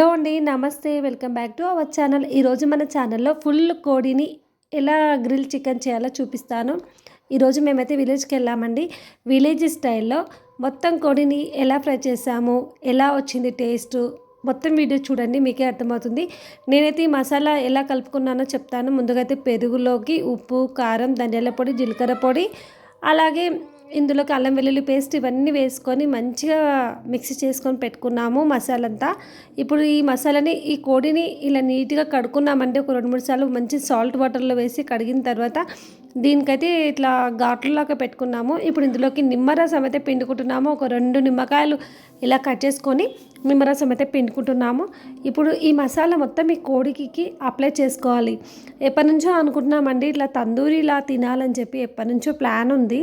Hello అండి నమస్తే. Welcome back to our channel. ఈరోజు మన ఛానల్లో ఫుల్ కోడిని ఎలా గ్రిల్ చికెన్ చేయాలో చూపిస్తాను. ఈరోజు మేమైతే విలేజ్కి వెళ్ళామండి. విలేజ్ స్టైల్లో మొత్తం కోడిని ఎలా ఫ్రై చేసాము ఎలా వచ్చింది టేస్ట్ మొత్తం వీడియో చూడండి మీకే అర్థమవుతుంది. నేనైతే ఈ మసాలా ఎలా కలుపుకున్నానో చెప్తాను. ముందుగా అయితే పెరుగులోకి ఉప్పు కారం ధనియాల పొడి జీలకర్ర పొడి అలాగే ఇందులోకి అల్లం వెల్లుల్లి పేస్ట్ ఇవన్నీ వేసుకొని మంచిగా మిక్సీ చేసుకొని పెట్టుకున్నాము మసాలా అంతా ఇప్పుడు ఈ మసాలాని ఈ కోడిని ఇలా నీట్గా కడుక్కున్నామంటే ఒక రెండు మూడు సార్లు మంచి సాల్ట్ వాటర్లో వేసి కడిగిన తర్వాత దీనికైతే ఇట్లా ఘాట్లలాగా పెట్టుకున్నాము. ఇప్పుడు ఇందులోకి నిమ్మరసం అయితే పిండుకుంటున్నాము. ఒక రెండు నిమ్మకాయలు ఇలా కట్ చేసుకొని నిమ్మరసం అయితే పిండుకుంటున్నాము. ఇప్పుడు ఈ మసాలా మొత్తం ఈ కోడికి అప్లై చేసుకోవాలి. ఎప్పటి నుంచో అనుకుంటున్నామండి ఇట్లా తందూరి ఇలా తినాలని చెప్పి ఎప్పటి నుంచో ప్లాన్ ఉంది.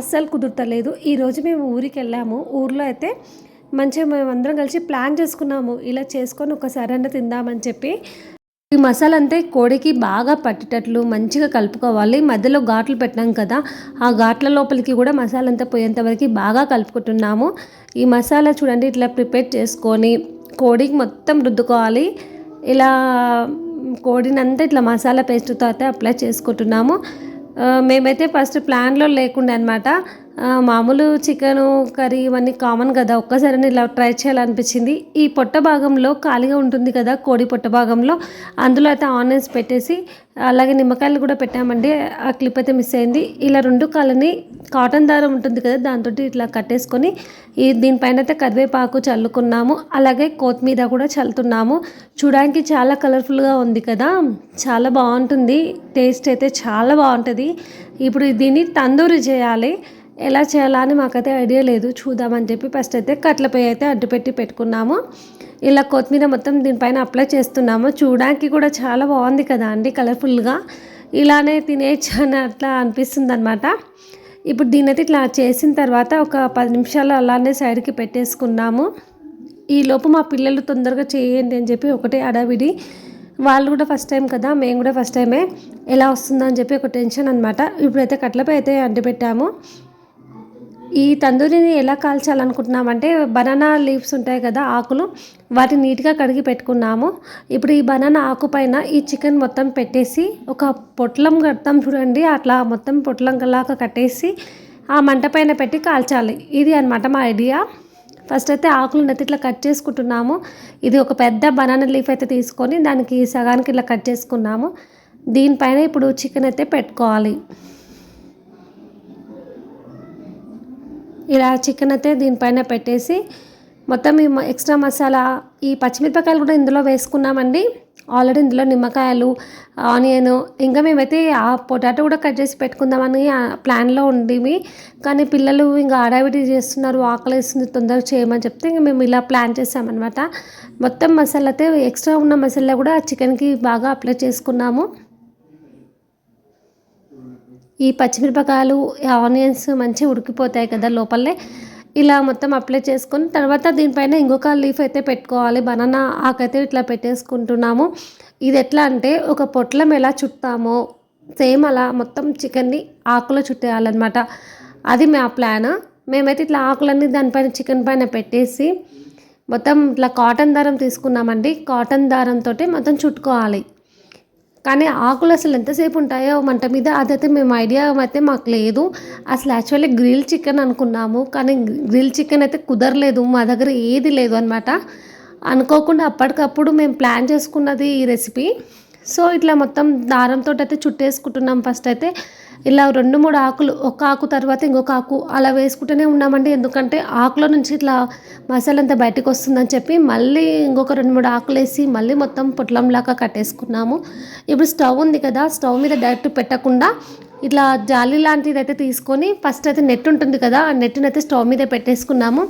అస్సలు కుదురుతలేదు. ఈరోజు మేము ఊరికి వెళ్ళాము. ఊర్లో అయితే మంచిగా మేము అందరం కలిసి ప్లాన్ చేసుకున్నాము. ఇలా చేసుకొని ఒకసారి అన్న తిందామని చెప్పి. ఈ మసాలా అంతే కోడికి బాగా పట్టేటట్లు మంచిగా కలుపుకోవాలి. మధ్యలో ఘాట్లు పెట్టినాం కదా ఆ ఘాట్ల లోపలికి కూడా మసాలా అంతా పోయేంత వరకు బాగా కలుపుకుంటున్నాము. ఈ మసాలా చూడండి ఇట్లా ప్రిపేర్ చేసుకొని కోడికి మొత్తం రుద్దుకోవాలి. ఇలా కోడినంతా ఇట్లా మసాలా పేస్ట్తో అయితే అప్లై చేసుకుంటున్నాము. మేమైతే ఫస్ట్ ప్లాన్లో లేకుండే అనమాట మామూలు చికెను కర్రీ ఇవన్నీ కామన్ కదా. ఒక్కసారి ఇలా ట్రై చేయాలనిపించింది. ఈ పొట్ట భాగంలో ఖాళీగా ఉంటుంది కదా కోడి పొట్ట భాగంలో. అందులో అయితే ఆనియన్స్ పెట్టేసి అలాగే నిమ్మకాయలు కూడా పెట్టామండి. ఆ క్లిప్ అయితే మిస్ అయింది. ఇలా రెండు కాళ్ళని కాటన్ దారం ఉంటుంది కదా దాంతో ఇట్లా కట్టేసుకొని ఈ దీనిపైన అయితే కరివేపాకు చల్లుకున్నాము. అలాగే కొత్తిమీర కూడా చల్లుతున్నాము. చూడడానికి చాలా కలర్ఫుల్గా ఉంది కదా. చాలా బాగుంటుంది. టేస్ట్ అయితే చాలా బాగుంటుంది. ఇప్పుడు దీన్ని తందూరి చేయాలి. ఎలా చేయాలా అని మాకైతే ఐడియా లేదు. చూద్దామని చెప్పి ఫస్ట్ అయితే కట్లపై అయితే అడ్డుపెట్టి పెట్టుకున్నాము. ఇలా కొత్తిమీర మొత్తం దీనిపైన అప్లై చేస్తున్నాము. చూడడానికి కూడా చాలా బాగుంది కదా అండి కలర్ఫుల్గా. ఇలానే తినేయచ్చు అని అట్లా అనిపిస్తుంది అనమాట ఇప్పుడు దీని అయితే ఇట్లా చేసిన తర్వాత ఒక పది నిమిషాలు అలానే సైడ్కి పెట్టేసుకున్నాము. ఈ లోపు మా పిల్లలు తొందరగా చేయండి అని చెప్పి ఒకటే అడవిడి వాళ్ళు కూడా ఫస్ట్ టైం కదా మేము కూడా ఫస్ట్ టైమే. ఎలా వస్తుందని చెప్పి ఒక టెన్షన్ అనమాట ఇప్పుడైతే కట్లపై అయితే అడ్డు పెట్టాము. ఈ తందూరిని ఎలా కాల్చాలనుకుంటున్నామంటే బనానా లీవ్స్ ఉంటాయి కదా ఆకులు వాటిని నీట్గా కడిగి పెట్టుకున్నాము. ఇప్పుడు ఈ బనానా ఆకు పైన ఈ చికెన్ మొత్తం పెట్టేసి ఒక పొట్లం కడతాం చూడండి అట్లా మొత్తం పొట్లం లాగా కట్టేసి ఆ మంట పైన పెట్టి కాల్చాలి. ఇది అనమాట మా ఐడియా. ఫస్ట్ అయితే ఆకులను అయితే ఇట్లా కట్ చేసుకుంటున్నాము. ఇది ఒక పెద్ద బనానా లీఫ్ అయితే తీసుకొని దానికి సగానికి ఇట్లా కట్ చేసుకున్నాము. దీనిపైన ఇప్పుడు చికెన్ అయితే పెట్టుకోవాలి. ఇలా చికెన్ అయితే దీనిపైన పెట్టేసి మొత్తం ఈ ఎక్స్ట్రా మసాలా ఈ పచ్చిమిరపకాయలు కూడా ఇందులో వేసుకున్నామండి. ఆల్రెడీ ఇందులో నిమ్మకాయలు ఆనియన్ ఇంకా మేమైతే ఆ పొటాటో కూడా కట్ చేసి పెట్టుకుందామని ప్లాన్లో ఉండేవి కానీ పిల్లలు ఇంకా ఆడావిడి చేస్తున్నారు ఆకలి వేస్తుంది తొందరగా చేయమని చెప్తే ఇంకా మేము ఇలా ప్లాన్ చేసామన్నమాట. మొత్తం మసాలా అయితే ఎక్స్ట్రా ఉన్న మసాలా కూడా చికెన్కి బాగా అప్లై చేసుకున్నాము. ఈ పచ్చిమిరపకాయలు ఆనియన్స్ మంచిగా ఉడికిపోతాయి కదా లోపలే ఇలా మొత్తం అప్లై చేసుకొని తర్వాత దీనిపైన ఇంకొక లీఫ్ అయితే పెట్టుకోవాలి. బనానా ఆకైతే ఇట్లా పెట్టేసుకుంటున్నాము. ఇది ఎట్లా అంటే ఒక పొట్లం ఎలా చుట్టామో సేమ్ అలా మొత్తం చికెన్ని ఆకులో చుట్టేయాలన్నమాట. అది మా ప్లాన్. మేమైతే ఇట్లా ఆకులన్నీ దానిపైన చికెన్ పైన పెట్టేసి మొత్తం ఇట్లా కాటన్ దారం తీసుకున్నామండి. కాటన్ దారంతో మొత్తం చుట్టుకోవాలి. కానీ ఆకులు అసలు ఎంతసేపు ఉంటాయో మంట మీద అదైతే మేము ఐడియా అయితే మాకు లేదు. అసలు యాక్చువల్లీ గ్రిల్ చికెన్ అనుకున్నాము కానీ గ్రిల్ చికెన్ అయితే కుదరలేదు మా దగ్గర ఏది లేదు అనమాట అనుకోకుండా అప్పటికప్పుడు మేము ప్లాన్ చేసుకున్నది ఈ రెసిపీ. సో ఇట్లా మొత్తం దారంతో అయితే చుట్టేసుకుంటున్నాం ఫస్ట్ అయితే. ఇలా రెండు మూడు ఆకులు ఒక ఆకు తర్వాత ఇంకొక ఆకు అలా వేసుకుంటూనే ఉన్నామండి. ఎందుకంటే ఆకులో నుంచి ఇట్లా మసాలా అంతా బయటకు వస్తుందని చెప్పి మళ్ళీ ఇంకొక రెండు మూడు ఆకులు వేసి మళ్ళీ మొత్తం పొట్లంలాగా కట్టేసుకున్నాము. ఇప్పుడు స్టవ్ ఉంది కదా స్టవ్ మీద డైరెక్ట్ పెట్టకుండా ఇట్లా జాలి లాంటిది అయితే తీసుకొని ఫస్ట్ అయితే నెట్ ఉంటుంది కదా ఆ నెట్ని అయితే స్టవ్ మీద పెట్టేసుకున్నాము.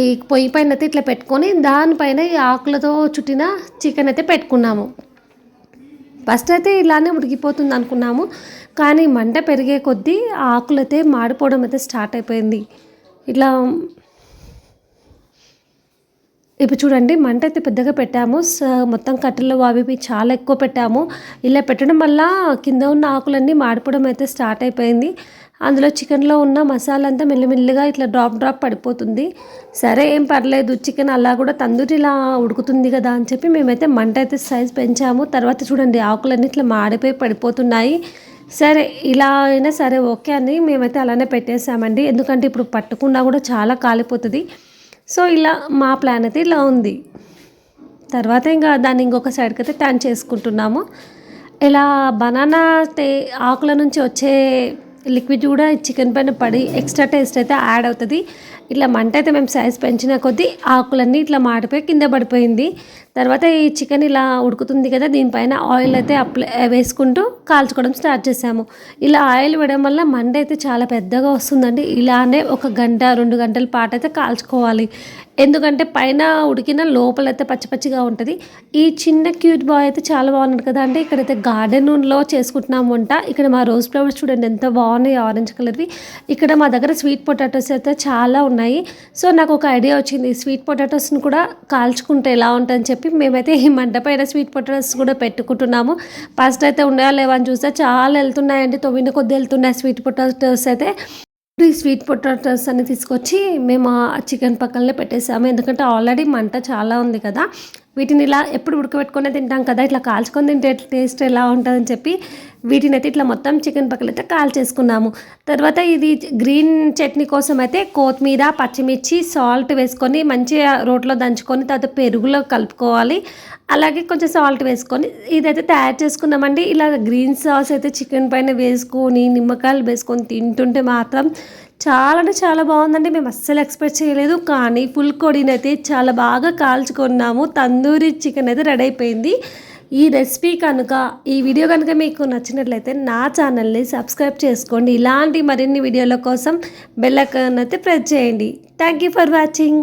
ఈ పొయ్యి పైన అయితే ఇట్లా పెట్టుకొని దానిపైన ఈ ఆకులతో చుట్టిన చికెన్ అయితే పెట్టుకున్నాము. ఫస్ట్ అయితే ఇలానే ఉడికిపోతుంది అనుకున్నాము కానీ మంట పెరిగే కొద్దీ ఆకులు అయితే మాడిపోవడం అయితే స్టార్ట్ అయిపోయింది. ఇట్లా ఇప్పుడు చూడండి మంట అయితే పెద్దగా పెట్టాము. మొత్తం కట్టెలు అవి చాలా ఎక్కువ పెట్టాము. ఇలా పెట్టడం వల్ల కింద ఉన్న ఆకులన్నీ మాడిపోవడం అయితే స్టార్ట్ అయిపోయింది. అందులో చికెన్లో ఉన్న మసాలా అంతా మెల్లిమెల్లిగా ఇట్లా డ్రాప్ డ్రాప్ పడిపోతుంది. సరే ఏం పర్లేదు చికెన్ అలా కూడా తందూరిలా ఉడుకుతుంది కదా అని చెప్పి మేమైతే మంట అయితే సైజ్ పెంచాము. తర్వాత చూడండి ఆకులన్నీ ఇట్లా మాడిపోయి పడిపోతున్నాయి. సరే ఇలా అయినా సరే ఓకే అని మేమైతే అలానే పెట్టేసామండి. ఎందుకంటే ఇప్పుడు పట్టుకున్నా కూడా చాలా కాలిపోతుంది. సో ఇలా మా ప్లాన్ అయితే ఇలా ఉంది. తర్వాత ఇంకా దాన్ని ఇంకొక సైడ్కి అయితే టర్న్ చేసుకుంటున్నాము. ఇలా బనానా టే ఆకుల నుంచి వచ్చే లిక్విడ్ కూడా చికెన్ పైన పడి ఎక్స్ట్రా టేస్ట్ అయితే యాడ్ అవుతుంది. ఇట్లా మంట అయితే మేము సైజ్ పెంచిన కొద్దీ ఆకులన్నీ ఇట్లా మాడిపోయి కింద పడిపోయింది. తర్వాత ఈ చికెన్ ఇలా ఉడుకుతుంది కదా దీనిపైన ఆయిల్ అయితే అప్లై వేసుకుంటూ కాల్చుకోవడం స్టార్ట్ చేసాము. ఇలా ఆయిల్ వేయడం వల్ల మంట అయితే చాలా పెద్దగా వస్తుందండి. ఇలానే ఒక గంట రెండు గంటల పాటు అయితే కాల్చుకోవాలి. ఎందుకంటే పైన ఉడికిన లోపలైతే పచ్చి పచ్చిగా ఉంటుంది. ఈ చిన్న క్యూట్ బాయ్ అయితే చాలా బాగున్నాడు కదా అంటే ఇక్కడైతే గార్డెన్లో చేసుకుంటున్నాం వంట. ఇక్కడ మా రోజ్ ఫ్లవర్స్ చూడండి ఎంత బాగుంది బాగున్నాయి ఆరెంజ్ కలర్వి ఇక్కడ మా దగ్గర స్వీట్ పొటాటోస్ అయితే చాలా ఉన్నాయి. సో నాకు ఒక ఐడియా వచ్చింది. స్వీట్ పొటాటోస్ని కూడా కాల్చుకుంటే ఎలా ఉంటుందని చెప్పి మేమైతే ఈ మంట పైన స్వీట్ పొటాటోస్ కూడా పెట్టుకుంటున్నాము. ఫస్ట్ అయితే ఉన్నాయా లేవా అని చూస్తే చాలా వెళ్తున్నాయండి. తొమ్మిది కొద్ది వెళ్తున్నాయి స్వీట్ పొటాటోస్ అయితే. ఈ స్వీట్ పొటాటోస్ అని తీసుకొచ్చి మేము ఆ చికెన్ పక్కనే పెట్టేసాము. ఎందుకంటే ఆల్రెడీ మంట చాలా ఉంది కదా. వీటిని ఇలా ఎప్పుడు ఉడకబెట్టుకునే తింటాం కదా ఇట్లా కాల్చుకొని తింటే టేస్ట్ ఎలా ఉంటుందని చెప్పి వీటిని అయితే ఇట్లా మొత్తం చికెన్ పక్కలు అయితే కాల్ చేసుకున్నాము తర్వాత ఇది గ్రీన్ చట్నీ కోసం అయితే కొత్తిమీర పచ్చిమిర్చి సాల్ట్ వేసుకొని మంచిగా రోట్లో దంచుకొని తర్వాత పెరుగులో కలుపుకోవాలి. అలాగే కొంచెం సాల్ట్ వేసుకొని ఇదైతే తయారు చేసుకున్నామండి. ఇలా గ్రీన్ సాస్ అయితే చికెన్ పైన వేసుకొని నిమ్మకాయలు వేసుకొని తింటుంటే మాత్రం చాలా అంటే చాలా బాగుందండి. మేము అస్సలు ఎక్స్పెక్ట్ చేయలేదు. కానీ ఫుల్ కొడిని అయితే చాలా బాగా కాల్చుకున్నాము. తందూరి చికెన్ అయితే రెడీ అయిపోయింది. ఈ రెసిపీ కనుక ఈ వీడియో కనుక మీకు నచ్చినట్లయితే నా ఛానల్ని సబ్స్క్రైబ్ చేసుకోండి. ఇలాంటి మరిన్ని వీడియోల కోసం బెల్ ఐకాన్ అయితే ప్రెస్ చేయండి. Thank you for watching.